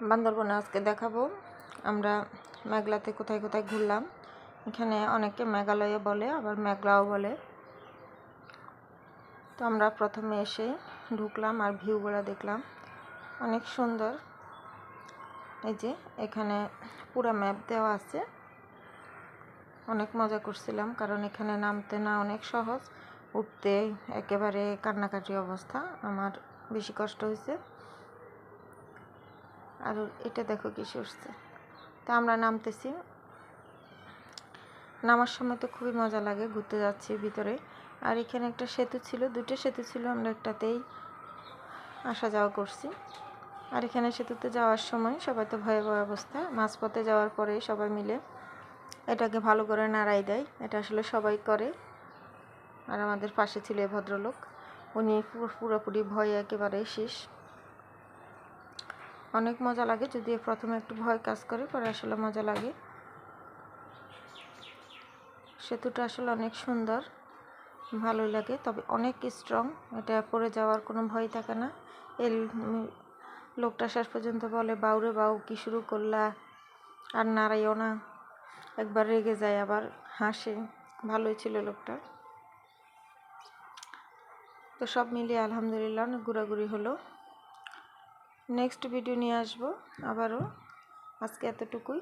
বান্দরবনে আজকে দেখাবো। আমরা মেঘলাতে কোথায় কোথায় ঘুরলাম। এখানে অনেকে মেঘালয়ে বলে, আবার মেঘলাও বলে। তো আমরা প্রথমে এসে ঢুকলাম আর ভিউগুলো দেখলাম। অনেক সুন্দর। এই যে এখানে পুরো ম্যাপ দেওয়া আছে। অনেক মজা করছিলাম, কারণ এখানে নামতে না অনেক সহজ। উঠতে একেবারে কান্নাকাটি অবস্থা। আমার বেশি কষ্ট হয়েছে। আর এটা দেখো কি সরছে। তা আমরা নামতেছি। নামার সময় তো খুবই মজা লাগে ঘুরতে যাচ্ছি ভিতরে। আর এখানে একটা সেতু ছিল দুটো সেতু ছিল, আমরা একটাতেই আসা যাওয়া করছি। আর এখানে সেতুতে যাওয়ার সময় সবাই তো ভয়াবহ ভয় অবস্থা। মাঝপথে যাওয়ার পরে সবাই মিলে এটাকে ভালো করে নাড়াই দেয়। এটা আসলে সবাই করে। আর আমাদের পাশে ছিল ভদ্রলোক। উনি পুরোপুরি ভয়ে একেবারে শেষ। অনেক মজা লাগে যদি প্রথমে একটু ভয় কাজ করে, পরে আসলে মজা লাগে। সেতুটা আসলে অনেক সুন্দর ভালো লাগে, তবে অনেক স্ট্রং এটা পড়ে যাওয়ার কোনো ভয় থাকে না। এই লোকটা শেষ পর্যন্ত বলে বাউরে বাউ, কি শুরু করলা? আর নাড়াইও না। একবার রেগে যায়, আবার হাসে। ভালোই ছিল লোকটা। তো সব মিলিয়ে আলহামদুলিল্লাহ অনেক ঘোরাঘুরি হলো। নেক্সট ভিডিও নিয়ে আসব আবারও। আজকে এতটুকুই।